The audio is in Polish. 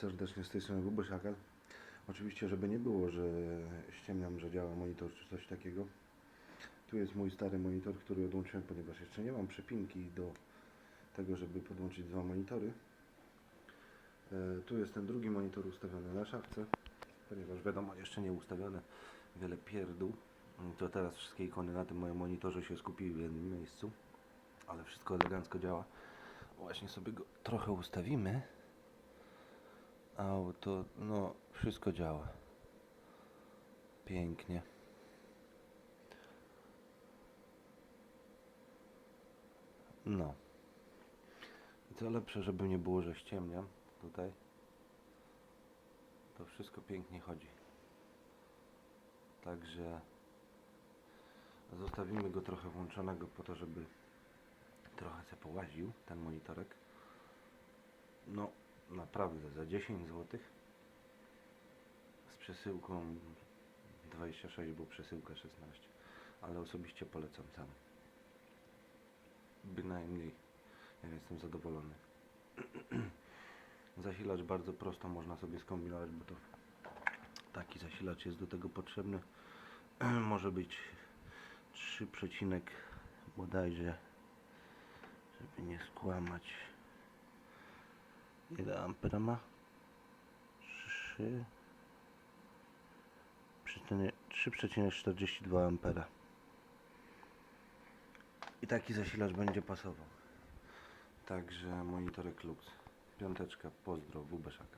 serdecznie z tej strony Bubeszaka. Oczywiście, żeby nie było, że ściemniam, że działa monitor czy coś takiego. Tu jest mój stary monitor, który odłączyłem, ponieważ jeszcze nie mam przepinki do tego, żeby podłączyć dwa monitory. E, Tu jest ten drugi monitor ustawiony na szafce, ponieważ wiadomo, jeszcze nie ustawione wiele pierdół. To teraz wszystkie ikony na tym moim monitorze się skupiły w jednym miejscu, ale wszystko elegancko działa. Właśnie sobie go trochę ustawimy. Auto, no wszystko działa. Pięknie. No. Co lepsze, żeby nie było, że ściemniam tutaj. To wszystko pięknie chodzi. Także zostawimy go trochę włączonego po to, żeby trochę se połaził ten monitorek. No, naprawdę za 10 zł z przesyłką 26, bo przesyłka 16, ale osobiście polecam sam. Bynajmniej ja jestem zadowolony. Zasilacz bardzo prosto można sobie skombinować, bo to taki zasilacz jest do tego potrzebny. Może być 3 przecinek bodajże, żeby nie skłamać. Ile ampera ma? 3 3,42 ampera. I taki zasilacz będzie pasował. Także monitorek Lux. Piąteczka, pozdro, WBszaka.